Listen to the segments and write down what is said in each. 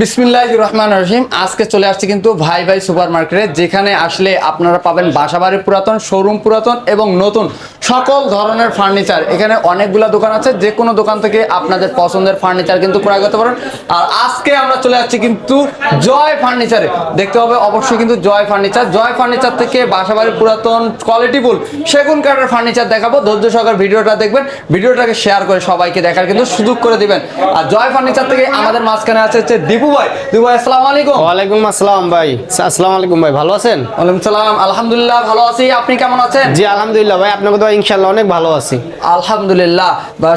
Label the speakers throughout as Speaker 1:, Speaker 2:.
Speaker 1: বিসমিল্লাহ রহমান রহিম। আজকে চলে আসছে কিন্তু ভাই ভাই সুপার মার্কেটে যেখানে আসলে আপনারা পাবেন বাসাবাড়ি পুরাতন শোরুম পুরাতন এবং নতুন সকল ধরনের ফার্নিচার। এখানে অনেকগুলো দোকান আছে যে কোনো দোকান থেকে আপনাদের পছন্দের ফার্নিচার কিন্তু ক্রয় করতে পারেন। আর আজকে আমরা চলে যাচ্ছি কিন্তু জয় ফার্নিচারে। দেখতে হবে অবশ্যই কিন্তু জয় ফার্নিচার। জয় ফার্নিচার থেকে বাসাবাড়ি পুরাতন কোয়ালিটিফুল সেগুন কাঠের ফার্নিচার দেখাবো। ধৈর্য সহকার ভিডিওটা দেখবেন। ভিডিওটাকে শেয়ার করে সবাইকে দেখার কিন্তু সুযোগ করে দিবেন। আর জয় ফার্নিচার থেকে আমাদের মাঝখানে আছে হচ্ছে দীপু ভাই। দীপু ভাই আসসালামু আলাইকুম।
Speaker 2: ওয়ালাইকুম আসসালাম ভাই। আসসালামু আলাইকুম ভাই ভালো আছেন?
Speaker 1: ওয়ালাইকুম সালাম। আলহামদুলিল্লাহ ভালো আছি। আপনি কেমন আছেন?
Speaker 2: জি আলহামদুলিল্লাহ ভাই আপনাকে তো ইনশাল্লাহ অনেক ভালো আছি।
Speaker 1: আলহামদুলিল্লাহ।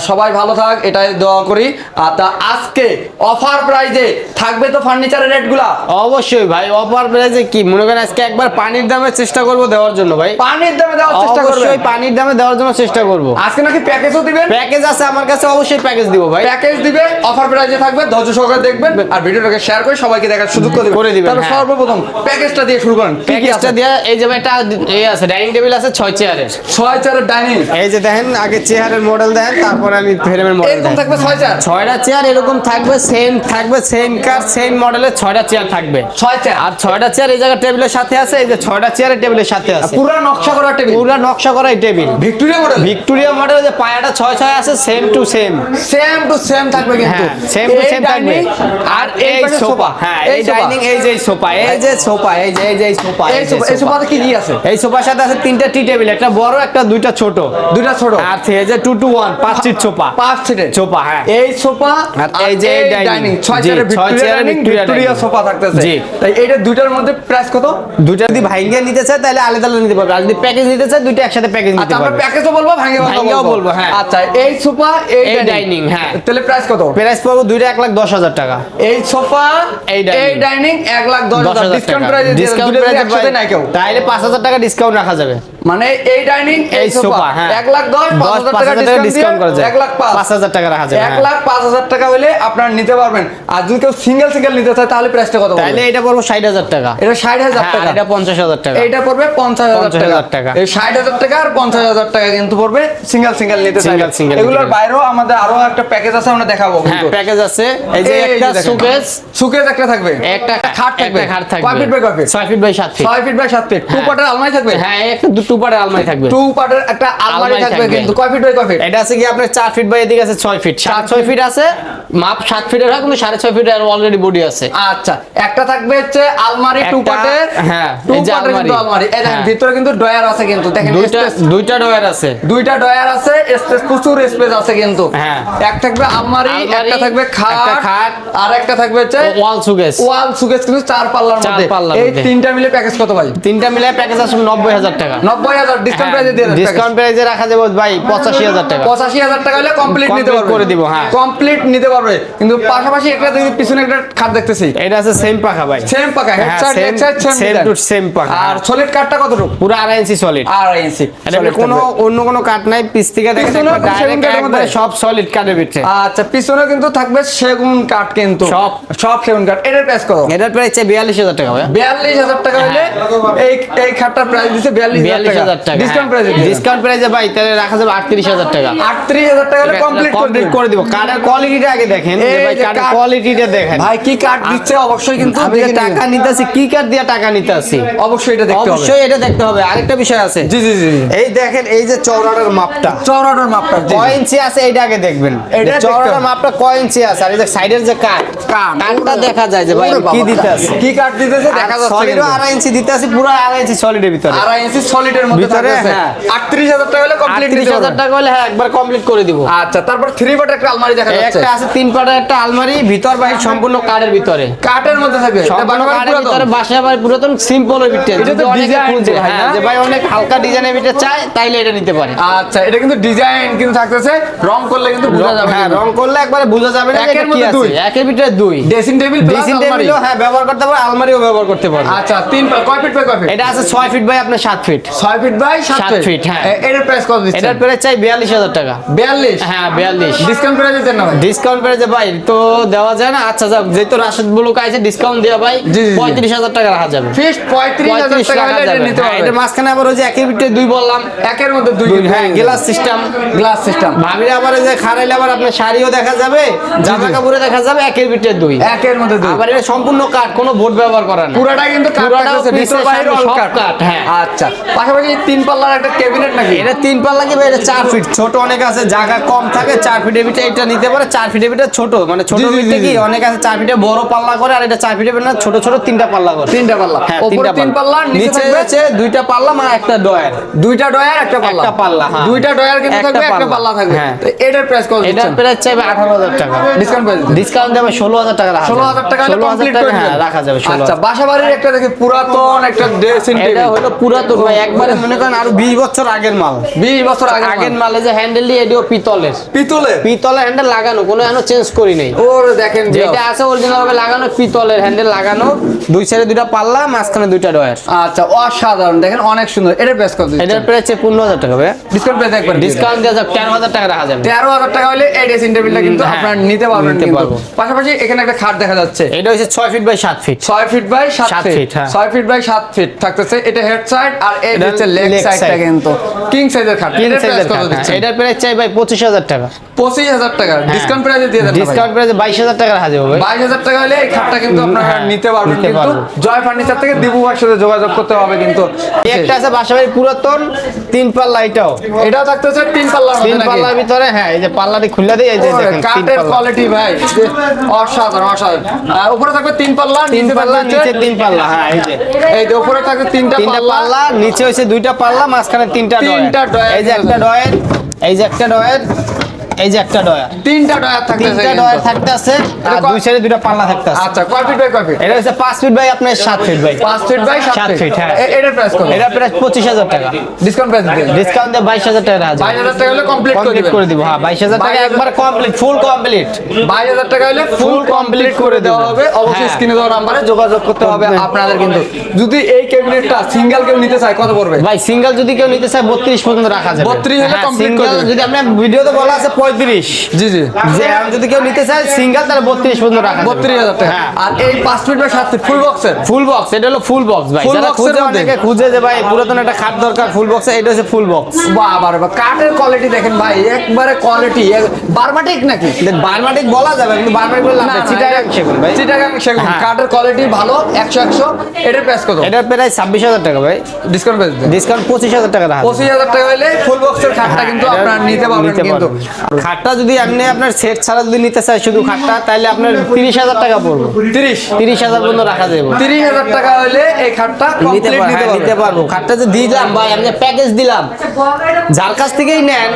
Speaker 1: সবাই ভালো থাক এটাই দোয়া করি। আর তা আজকে অফার প্রাইজে থাকবে তো ফার্নিচারের রেটগুলা
Speaker 2: অবশ্যই ভাই অফার প্রাইজে কি? মনে করেন আজকে একবার পানির দামে চেষ্টা করব দেওয়ার জন্য ভাই।
Speaker 1: পানির দামে দেওয়ার চেষ্টা করবেন?
Speaker 2: অবশ্যই পানির দামে দেওয়ার জন্য চেষ্টা করব।
Speaker 1: আজকে নাকি প্যাকেজও দিবেন?
Speaker 2: প্যাকেজ আছে আমার কাছে অবশ্যই প্যাকেজ দিব ভাই।
Speaker 1: প্যাকেজ দিবে অফার প্রাইজে থাকবে ধৈর্য সহকারে দেখবেন আর ভিডিওটাকে শেয়ার করে সবাইকে দেখার সুযোগ করে দিবেন। তাহলে
Speaker 2: হ্যাঁ।
Speaker 1: সর্বপ্রথম প্যাকেজটা দিয়ে শুরু করেন।
Speaker 2: প্যাকেজটা? দিয়ে এই যে ভাই একটা এই আছে ডাইনিং টেবিল আছে ছয় চেয়ারের
Speaker 1: ছয় চারের ডাইনিং।
Speaker 2: এই যে দেখেন আগে চেয়ারের মডেল দেন তারপর আমি ফ্রেমের মডেল
Speaker 1: এরকম থাকবে ছয় চার
Speaker 2: ছয়টা চেয়ার এরকম থাকবে সেম থাকবে সেম কার সেম মডেলের ছয়টা চেয়ার থাকবে।
Speaker 1: ছয়
Speaker 2: আর ছয়টা চেয়ার এই জায়গায় টেবিলের সাথে আছে এই যে ছয়টা চেয়ারের টেবিলের সাথে আছে।
Speaker 1: পুরো নকশা করা টেবিল
Speaker 2: পুরা নকশা করা এই table
Speaker 1: Victoria model
Speaker 2: Victoria model যে পায়াটা ছয় ছয় আছে same to same
Speaker 1: same to same থাকবে কিন্তু।
Speaker 2: হ্যাঁ সেম টু সেম থাকবে। আর এই সোফা হ্যাঁ এই ডাইনিং এই যে সোফা এই যে সোফা এই যে এই যে সোফা
Speaker 1: এই সোফা এই সোফাতে কি কি আছে?
Speaker 2: এই সোফার সাথে আছে তিনটা টি টেবিল একটা বড় একটা দুইটা ছোট।
Speaker 1: দুইটা ছোট।
Speaker 2: আর এই যে টু টু ওয়ান পাঁচ সিট সোফা
Speaker 1: পাঁচ সিটের।
Speaker 2: সোফা হ্যাঁ।
Speaker 1: এই সোফা
Speaker 2: আর এই যে dining।
Speaker 1: ছয় চেয়ারের ভিক্টোরিয়া ডাইনিং সোফা থাকতেছে।
Speaker 2: জি।
Speaker 1: তাই এইটা দুইটার মধ্যে প্রাইস কত?
Speaker 2: দুইটা যদি ভাইঙ্গে নিতে চায় তাহলে আলাদা আলাদা নিতে পারবে। আর যদি প্যাকেজ নিতে চায় দুইটা একসাথে প্যাকেজ নিতে
Speaker 1: আচ্ছা আমরা প্যাকেজও বলব ভাঙে
Speaker 2: ভাঙ্গেও বলব, হ্যাঁ।
Speaker 1: আচ্ছা এই সোফা এই ডাইনিং
Speaker 2: হ্যাঁ।
Speaker 1: তাহলে প্রাইস কত?
Speaker 2: প্রাইস পড়ব দুইটা এক লাখ দশ হাজার টাকা।
Speaker 1: এই সোফা
Speaker 2: এই
Speaker 1: ডাইনিং এক লাখ দশ
Speaker 2: দশ
Speaker 1: হাজার
Speaker 2: হাজার
Speaker 1: ডিসকাউন্ট প্রাইসে
Speaker 2: ডিসকাউন্ট প্রাইসে
Speaker 1: নাই কেউ।
Speaker 2: পাঁচ হাজার টাকা ডিসকাউন্ট রাখা যাবে।
Speaker 1: মানে এই ডাইনিং এই সোফা
Speaker 2: সোফা হ্যাঁ।
Speaker 1: এক লাখ দশ পাঁচ হাজার টাকা ডিসকাউন্ট
Speaker 2: ডিসকাউন্ট করা যায়।
Speaker 1: এক লাখ পাঁচ।
Speaker 2: পাঁচ হাজার টাকা রাখা যাবে
Speaker 1: এক। লাখ পাঁচ হাজার টাকা হলে আপনারা নিতে পারবেন। আর যদি কেউ সিঙ্গেল সিঙ্গেল নিতে চায় তাহলে প্রাইসটা কত
Speaker 2: তাইলে এটা পড়ব ষাট হাজার টাকা।
Speaker 1: এটা ষাট হাজার টাকা।
Speaker 2: এটা পঞ্চাশ হাজার টাকা।
Speaker 1: এইটা পড়বে পঞ্চাশ হাজার টাকা।
Speaker 2: টাকা।
Speaker 1: এই ষাট হাজার টাকা আর পঞ্চাশ হাজার টাকা কিন্তু পড়বে সিঙ্গেল সিঙ্গেল নিতে
Speaker 2: Single,
Speaker 1: চাইলে এগুলোর বাইরেও আমাদের আরও একটা প্যাকেজ আছে আমরা দেখাবো
Speaker 2: প্যাকেজ আছে। এই যে একটা
Speaker 1: যে
Speaker 2: সুকেস
Speaker 1: একটা থাকবে।
Speaker 2: একটা
Speaker 1: খাট থাকবে।
Speaker 2: খাট থাকবে।
Speaker 1: কয় ফিট বাই কয় ফিট
Speaker 2: ছয় ফিট বাই সাত ফিট
Speaker 1: ছয় ফিট বাই সাত ফিট টু। পার্টের আলমারি থাকবে।
Speaker 2: হ্যাঁ একটা টু পার্টের আলমারি থাকবে।
Speaker 1: টু পার্টের একটা আলমারি থাকবে। কিন্তু। কয় ফিট বাই কয় ফিট
Speaker 2: এটা আছে কি আপনার চার ফিট বাই এদিকে আছে ছয় ফিট সাড়ে ছয় ফিট আছে মাপ সাত ফিটের হয় কিন্তু সাড়ে ছয় ফিটের অলরেডি বডি আছে।
Speaker 1: আচ্ছা একটা থাকবে হচ্ছে আলমারি টু পার্টের
Speaker 2: হ্যাঁ,
Speaker 1: টু পার্টের কিন্তু
Speaker 2: আলমারি।
Speaker 1: এই দেখেন
Speaker 2: হ্যাঁ।
Speaker 1: ভিতরে কিন্তু ডয়ার আছে কিন্তু দেখেন
Speaker 2: দুইটা দুইটা ডয়ার আছে।
Speaker 1: দুইটা ডয়ার আছে স্পেস প্রচুর স্পেস আছে কিন্তু।
Speaker 2: হ্যাঁ।
Speaker 1: এক থাকবে আলমারি একটা থাকবে খাট
Speaker 2: খাট,
Speaker 1: আর একটা থাকবে হচ্ছে
Speaker 2: ওয়াল সুকেস
Speaker 1: ওয়াল সুকেস কিন্তু চার পাল্লার মধ্যে। এই তিনটা মিলে প্যাকেজ কত ভাই?
Speaker 2: তিনটা মিলে প্যাকেজ আসবে নব্বই হাজার টাকা।
Speaker 1: নব্বই হাজার ডিসকাউন্ট প্রাইসে দিয়ে দেন
Speaker 2: ডিসকাউন্ট প্রাইসে রাখা যাবে ভাই পঁচাশি হাজার টাকা।
Speaker 1: পঁচাশি হাজার টাকা হলে কমপ্লিট নিতে পারবে।
Speaker 2: করে দিব, হ্যাঁ।
Speaker 1: কমপ্লিট নিতে পারবে। কিন্তু পাশাপাশি একটা দেখি পিছনে একটা খাট দেখতেছি।
Speaker 2: এটা আছে সেম পাখা ভাই।
Speaker 1: সেম পাকা হেড
Speaker 2: হ্যাঁ,
Speaker 1: side
Speaker 2: same-
Speaker 1: leg same
Speaker 2: same to same পাকা।
Speaker 1: আর সলিড কাটটা কতটুকু?
Speaker 2: পুরো আড়াই ইঞ্চি সলিড
Speaker 1: আড়াই ইঞ্চি
Speaker 2: এটা কোনো অন্য কোনো কাঠ নাই পিস থেকে দেখেন ডাইরেক্ট? একবারে সব সলিড কাঠের ভিতরে।
Speaker 1: আচ্ছা পিছনে কিন্তু থাকবে সেগুন কাঠ কিন্তু।
Speaker 2: সব।
Speaker 1: সব সেগুন কাঠ। এটার প্রাইস কত?
Speaker 2: এটার প্রাইস বিয়াল্লিশ হাজার টাকা ভাই
Speaker 1: বিয়াল্লিশ হাজার টাকা হলে এই এই খাটটার প্রাইস দিচ্ছে বিয়াল্লিশ
Speaker 2: হাজার টাকা।
Speaker 1: ডিসকাউন্ট প্রাইস
Speaker 2: ডিসকাউন্ট প্রাইসে ভাই তাহলে রাখা যাবে আটত্রিশ হাজার টাকা।
Speaker 1: আটত্রিশ হাজার টাকা কমপ্লিট
Speaker 2: কমপ্লিট করে দিব। কাঠের কোয়ালিটিটা আগে দেখেন ভাই
Speaker 1: কাঠ-
Speaker 2: কোয়ালিটিটা দেখেন।
Speaker 1: ভাই কি কাঠ দিচ্ছে? অবশ্যই কিন্তু
Speaker 2: আমি টাকা
Speaker 1: নিবেন।
Speaker 2: নিতেছি কি কাঠ দিয়ে টাকা নিতেছি?
Speaker 1: অবশ্যই এটা দেখতে হবে।
Speaker 2: অবশ্যই এটা দেখতে হবে। আরেকটা বিষয় আছে।
Speaker 1: জি জি জি
Speaker 2: এই দেখেন এই যে চওড়াটার মাপটা।
Speaker 1: চওড়াটার মাপটা।
Speaker 2: কয় ইঞ্চি আছে এইটা আগে দেখবেন।
Speaker 1: এটা
Speaker 2: চওড়াটার মাপটা কয় ইঞ্চি আছে? আর এই যে সাইডের যে কাঠ। কাঠটা দেখা যায় যে ভাই কি। দিতে আছে?
Speaker 1: কি কাঠ দিতেছে? দেখা যাচ্ছে কিন্তু।
Speaker 2: আড়াই ইঞ্চি দিতে আছে পুরো আড়াই ইঞ্চি সলিডের ভিতরে।
Speaker 1: আড়াই ইঞ্চি সলিডের মধ্যে
Speaker 2: ভিতরে, হ্যাঁ।
Speaker 1: টাকা হলে কমপ্লিট
Speaker 2: টাকা হলে হ্যাঁ একবার কমপ্লিট করে দিব।
Speaker 1: আচ্ছা তারপর থ্রি বাট একটা আলমারি দেখা যাচ্ছে
Speaker 2: একটা আছে তিন পাটের একটা আলমারি ভিতর বাহির সম্পূর্ণ কাঠের ভিতরে।
Speaker 1: কাঠের মধ্যে থাকবে
Speaker 2: সম্পূর্ণ কাঠের ভিতরে বাসা বাড়ি পুরাতন সিম্পল এর ভিতরে।
Speaker 1: এটা তো
Speaker 2: যদি খুঁজে
Speaker 1: ভাই,
Speaker 2: হ্যাঁ
Speaker 1: না?
Speaker 2: যে ভাই অনেক হালকা ডিজাইনের ভিতরে চায় তাইলে এটা নিতে পারে।
Speaker 1: আচ্ছা এটা কিন্তু ডিজাইন কিন্তু থাকতেছে রং করলে কিন্তু বোঝা যাবে
Speaker 2: হ্যাঁ রং করলে একবারে বোঝা যাবে না
Speaker 1: একের মধ্যে দুই।
Speaker 2: একের ভিতরে দুই।
Speaker 1: ড্রেসিং টেবিল
Speaker 2: ড্রেসিং টেবিলও হ্যাঁ ব্যবহার করতে পারবে আলমারিও ব্যবহার করতে পারবে
Speaker 1: আচ্ছা তিন কয় ফিট বাই কয় ফিট
Speaker 2: এটা আছে ছয় ফিট বাই আপনার সাত ফিট
Speaker 1: ছয় ফিট বাই সাত ফিট
Speaker 2: হ্যাঁ।
Speaker 1: এ- এটার প্রাইস কত দিচ্ছেন?
Speaker 2: এটার প্রাইস চাই বিয়াল্লিশ হাজার টাকা।
Speaker 1: বিয়াল্লিশ?
Speaker 2: হ্যাঁ বিয়াল্লিশ।
Speaker 1: ডিসকাউন্ট করে দিতেন না ভাই?
Speaker 2: ডিসকাউন্ট পেয়েছে ভাই তো দেওয়া যায় না? আচ্ছা যাক যেহেতু রাশেদ বুলুক আছে ডিসকাউন্ট দেওয়া ভাই
Speaker 1: জি, জি, জি।
Speaker 2: পঁয়ত্রিশ হাজার টাকা রাখা যাবে।
Speaker 1: ফিক্সড পঁয়ত্রিশ হাজার
Speaker 2: পঁয়ত্রিশ
Speaker 1: টাকা হলে এটা নিতে
Speaker 2: হ্যাঁ,
Speaker 1: পারবে
Speaker 2: এটার মাঝখানে আবার ওই যে একের ভিতরে দুই বললাম।
Speaker 1: একের মধ্যে দুই
Speaker 2: হ্যাঁ গ্লাস সিস্টেম
Speaker 1: গ্লাস সিস্টেম
Speaker 2: ভাবিরে আবার যে খারাইলে আবার আপনার শাড়িও দেখা যাবে জামা কাপড়ে দেখা যাবে একের ভিতরে দুই।
Speaker 1: একের মধ্যে দুই।
Speaker 2: আবার এটা সম্পূর্ণ কাঠ কোনো বোর্ড ব্যবহার করা না।
Speaker 1: পুরাটাই কিন্তু
Speaker 2: পুরাটাও
Speaker 1: ভিতর বাইরে
Speaker 2: সব।
Speaker 1: কাঠ,
Speaker 2: হ্যাঁ।
Speaker 1: আচ্ছা। পাশাপাশি তিন পাল্লার একটা ক্যাবিনেট নাকি?
Speaker 2: এটা তিন পাল্লা কি এটা চার ফিট ছোট অনেক আছে জায়গা কম থাকে চার ফিটের ভিতরে এটা নিতে পারে। চার ফিটের ভিতরে ছোট। মানে ছোট ভিতরে কি অনেক আছে চার ফিটে বড় পাল্লা করে আর এটা চার ফিটের ভিতরে না ছোট ছোট তিনটা পাল্লা করে।
Speaker 1: তিনটা পাল্লা।
Speaker 2: হ্যাঁ তিনটা
Speaker 1: পাল্লা নিচে
Speaker 2: দুইটা পাল্লা মানে একটা ডয়ার
Speaker 1: দুইটা ডয়ার একটা পাল্লা।
Speaker 2: একটা পাল্লা, হ্যাঁ।
Speaker 1: দুইটা ডয়ার কিন্তু থাকবে একটা
Speaker 2: পাল্লা।
Speaker 1: থাকবে।
Speaker 2: হ্যাঁ।
Speaker 1: তো এটার প্রাইস কত
Speaker 2: এটার প্রাইস চাইবে আঠারো হাজার টাকা।
Speaker 1: ডিসকাউন্ট প্রাইস
Speaker 2: ডিসকাউন্ট দেবে ষোলো হাজার টাকা রাখা
Speaker 1: ষোলো হাজার টাকা হলে
Speaker 2: ষোলো হাজার
Speaker 1: কমপ্লিট
Speaker 2: টাকা হ্যাঁ রাখা যাবে ষোলো
Speaker 1: আচ্ছা বাসা বাড়ির একটা দেখি পুরাতন একটা ড্রেসিং
Speaker 2: এটা
Speaker 1: টেবিল
Speaker 2: হলো পুরাতন ভাই একবারে মনে করেন আরও বিশ বছর আগের মাল?
Speaker 1: 20 বছর আগে
Speaker 2: আগের মালে। যে হ্যান্ডেল দিয়ে এটিও পিতলের।
Speaker 1: পিতলের?
Speaker 2: পিতলের হ্যান্ডেল লাগানো কোনো এখনও চেঞ্জ করি নাই।
Speaker 1: ওর দেখেন
Speaker 2: যেটা আছে অরিজিনাল ভাবে লাগানো পিতলের হ্যান্ডেল লাগানো। দুই সাইডে দুইটা পাল্লা মাঝখানে দুইটা ডয়ার
Speaker 1: আচ্ছা অসাধারণ। দেখেন অনেক সুন্দর। এটার প্রাইস কত
Speaker 2: এটার প্রাইস পনেরো হাজার টাকা ভাই
Speaker 1: ডিসকাউন্ট প্রাইস একবার
Speaker 2: ডিসকাউন্ট দেওয়া যাবে তেরো হাজার টাকা রাখা যাবে।
Speaker 1: তেরো হাজার টাকা হলে এই ড্রেসিং টেবিলটা কিন্তু
Speaker 2: হ্যাঁ,
Speaker 1: আপনারা নিতে পারবেন
Speaker 2: নিতে
Speaker 1: কিন্তু।
Speaker 2: পারব।
Speaker 1: পাশাপাশি এখানে একটা খাট দেখা যাচ্ছে।
Speaker 2: এটা হচ্ছে ছয় ফিট বাই সাত ফিট
Speaker 1: ছয় ফিট বাই সাত
Speaker 2: সাত
Speaker 1: ফিট
Speaker 2: feet, হ্যাঁ।
Speaker 1: ছয় ফিট বাই সাত ফিট থাকতেছে। এটা হেড সাইড আর এই হচ্ছে লেগ সাইডটা কিন্তু। কিং সাইজের খাট। প্রাইস
Speaker 2: সাইজের খাট, হ্যাঁ। এটার প্রাইস চাই ভাই পঁচিশ হাজার টাকা।
Speaker 1: পঁচিশ হাজার টাকা। ডিসকাউন্ট প্রাইসে দিয়ে দেন
Speaker 2: ডিসকাউন্ট প্রাইস বাইশ হাজার টাকা রাখা যাবে ভাই।
Speaker 1: বাইশ হাজার টাকা হলে এই খাটটা কিন্তু আপনারা
Speaker 2: হ্যাঁ,
Speaker 1: নিতে পারবেন কিন্তু জয় ফার্নিচার থেকে দিবু ভাইয়ের সাথে যোগাযোগ করতে হবে কিন্তু।
Speaker 2: একটা আছে বাসাবাড়ি পুরাতন তিন পাল্লা এটাও।
Speaker 1: এটাও থাকতেছে তিন পাল্লার
Speaker 2: তিন? পাল্লার ভিতরে হ্যাঁ এই যে পাল্লাটি খুলে দিয়ে এই যে দেখেন
Speaker 1: কাঠের
Speaker 2: পাল্লা।
Speaker 1: কোয়ালিটি ভাই অসাধারণ অসাধারণ। উপরে থাকবে তিন পাল্লা
Speaker 2: তিন
Speaker 1: নিচে
Speaker 2: পাল্লা নিচে তিন পাল্লা হ্যাঁ এই যে।
Speaker 1: এই যে উপরে থাকবে তিনটা পাল্লা।
Speaker 2: পাল্লা নিচে হচ্ছে দুইটা পাল্লা মাঝখানে তিনটা
Speaker 1: তিনটা
Speaker 2: ডয়ার এই যে একটা ডয়ার এই যে একটা ডয়ার এই যে একটা ডয়ার।
Speaker 1: তিনটা ডয়ার থাকতেছে
Speaker 2: তিনটা। ডয়ার থাকতে আছে আর দুই সাইডে দুইটা পাল্লা থাকতে আছে
Speaker 1: আচ্ছা কয় ফিট বাই কয় ফিট
Speaker 2: এটা হচ্ছে পাঁচ ফিট বাই আপনার সাত ফিট বাই
Speaker 1: পাঁচ ফিট বাই সাত
Speaker 2: সাত
Speaker 1: ফিট
Speaker 2: হ্যাঁ।
Speaker 1: এ- এটার প্রাইস কত?
Speaker 2: এটা পঁচিশ হাজার টাকা।
Speaker 1: ডিসকাউন্ট প্রাইস দিয়ে।
Speaker 2: ডিসকাউন্ট দিয়ে বাইশ হাজার টাকা রাখা
Speaker 1: বাইশ হাজার টাকা হলে কমপ্লিট করে
Speaker 2: কমপ্লিট
Speaker 1: দিবেন।
Speaker 2: করে দিব হ্যাঁ বাইশ হাজার টাকা একবার কমপ্লিট ফুল কমপ্লিট
Speaker 1: বাইশ হাজার টাকা হলে ফুল কমপ্লিট করে দেওয়া হবে। অবশ্যই
Speaker 2: হ্যাঁ।
Speaker 1: স্ক্রিনে দেওয়া নাম্বারে যোগাযোগ করতে হবে। আপনাদের কিন্তু যদি এই ক্যাবিনেটটা সিঙ্গেল কেউ নিতে চায় কত পড়বে?
Speaker 2: ভাই সিঙ্গেল যদি কেউ নিতে চায় বত্রিশ পর্যন্ত রাখা যাবে।
Speaker 1: 32 হলে
Speaker 2: হ্যাঁ,
Speaker 1: complete করে।
Speaker 2: যদি আপনার ভিডিওতে বলা আছে পঁয়ত্রিশ।
Speaker 1: জি জি।
Speaker 2: যে যদি কেউ নিতে চায় সিঙ্গেল তাহলে বত্রিশ পর্যন্ত রাখা।
Speaker 1: বত্রিশ হাজার টাকা।
Speaker 2: হ্যাঁ।
Speaker 1: আর এই পাঁচ ফিট সাত ফিট ফুল বক্সের
Speaker 2: ফুল বক্স এটা হলো ফুল বক্স ভাই। যারা খুঁজে
Speaker 1: মধ্যে?
Speaker 2: অনেকে খুঁজে যে ভাই পুরাতন একটা খাট দরকার ফুল বক্স এটা হচ্ছে ফুল বক্স
Speaker 1: বা কাঠের কোয়ালিটি দেখেন ভাই একবারে কোয়ালিটি বারমাটিক নাকি?
Speaker 2: বারমাটিক বলা যাবে কিন্তু বারমাটিক বলে লাভ নেই। চিটাগাং সেগুন ভাই।
Speaker 1: চিটাগাং সেগুন
Speaker 2: হ্যাঁ।
Speaker 1: কাঠের কোয়ালিটি ভালো একশো একশো। এটার প্রাইস কত?
Speaker 2: এটার প্রায় ছাব্বিশ হাজার টাকা ভাই।
Speaker 1: ডিসকাউন্ট প্রাইস
Speaker 2: ডিসকাউন্ট পঁচিশ হাজার টাকা রাখা যাবে।
Speaker 1: পঁচিশ হাজার টাকা হলে ফুল বক্সের খাটটা কিন্তু আপনারা নিতে পারবেন
Speaker 2: নিতে
Speaker 1: কিন্তু।
Speaker 2: খাটটা যদি আপনি আপনার সেট ছাড়া যদি নিতে চাই শুধু খাটটা তাহলে আপনার তিরিশ হাজার টাকা পড়ব।
Speaker 1: তিরিশ?
Speaker 2: তিরিশ হাজার পর্যন্ত রাখা যাবে
Speaker 1: তিরিশ হাজার টাকা হলে এই খাটটা
Speaker 2: নিতে
Speaker 1: কমপ্লিট নিতে
Speaker 2: হ্যাঁ, নিতে পারব। খাটটা যে দিলাম ভাই আমি প্যাকেজ দিলাম যার কাছ থেকেই নেন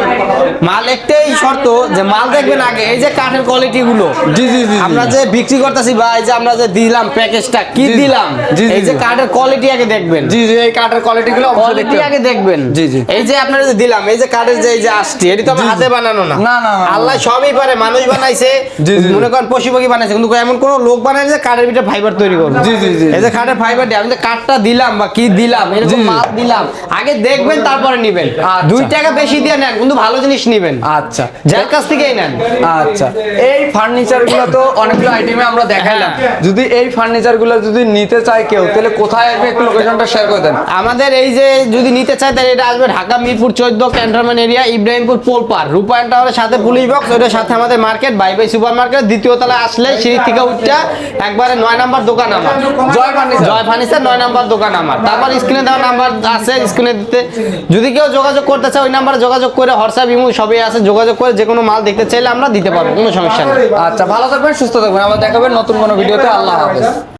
Speaker 2: মাল একটাই শর্ত যে মাল দেখবেন আগে এই যে কাঠের কোয়ালিটি গুলো
Speaker 1: জি জি জি
Speaker 2: আমরা যে বিক্রি করতেছি ভাই যে আমরা যে দিলাম প্যাকেজটা কি। দিলাম এই যে কাঠের কোয়ালিটি আগে দেখবেন
Speaker 1: জি জি এই কাঠের কোয়ালিটি গুলো
Speaker 2: কোয়ালিটি আগে দেখবেন
Speaker 1: জি, জি।
Speaker 2: এই যে আপনারা যে দিলাম এই যে কাঠের যে এই যে আসছে এটি তো আমার হাতে বানানো না
Speaker 1: না, না।
Speaker 2: আল্লাহ সবই পারে মানুষ বানাইছে। মনে করেন পশু পাখি বানাইছে কিন্তু এমন কোন লোক বানায় যে কাঠের ভিতরে ফাইবার তৈরি করবে
Speaker 1: জি, জি, জি।
Speaker 2: এই যে কাঠের ফাইবার দিয়ে আমি যে কাঠটা দিলাম বা কি দিলাম এরকম। মাল দিলাম আগে দেখবেন তারপরে নিবেন
Speaker 1: আচ্ছা।
Speaker 2: দুই টাকা বেশি দিয়ে নেন কিন্তু ভালো জিনিস নিবেন।
Speaker 1: আচ্ছা
Speaker 2: যার কাছ থেকেই নেন।
Speaker 1: আচ্ছা এই ফার্নিচারগুলো তো অনেকগুলো আইটেমে আমরা দেখাইলাম। যদি এই ফার্নিচারগুলো যদি নিতে চায় কেউ তাহলে কোথায় আসবে একটু লোকেশনটা শেয়ার করে দেন।
Speaker 2: আমাদের এই যে যদি নিতে চায় তাহলে এটা আসবে ঢাকা মিরপুর চোদ্দ ক্যান্টনমেন্ট এরিয়া ইব্রাহিমপুর পোলপার রূপায়ণ টাওয়ারের সাথে পুলিশ বক্স ওটার সাথে আমাদের market by by super market দ্বিতীয় তলায় আসলে সিঁড়ি থেকে উঠটা একবারে নয় নাম্বার দোকান আমার।
Speaker 1: জয় ফার্নিচার
Speaker 2: জয় ফার্নিচার নয় নাম্বার দোকান আমার। তারপর স্ক্রিনে দেওয়া নাম্বার আছে স্ক্রিনে দিতে। যদি কেউ যোগাযোগ করতে চায় ওই নাম্বারে যোগাযোগ করে হোয়াটসঅ্যাপ ইমো সবই আছে যোগাযোগ করে যে কোনো মাল দেখতে চাইলে আমরা দিতে পারব কোনো সমস্যা নেই।
Speaker 1: আচ্ছা ভালো থাকবেন সুস্থ থাকবেন। আবার দেখাবেন নতুন কোনো ভিডিওতে। আল্লাহ হাফেজ।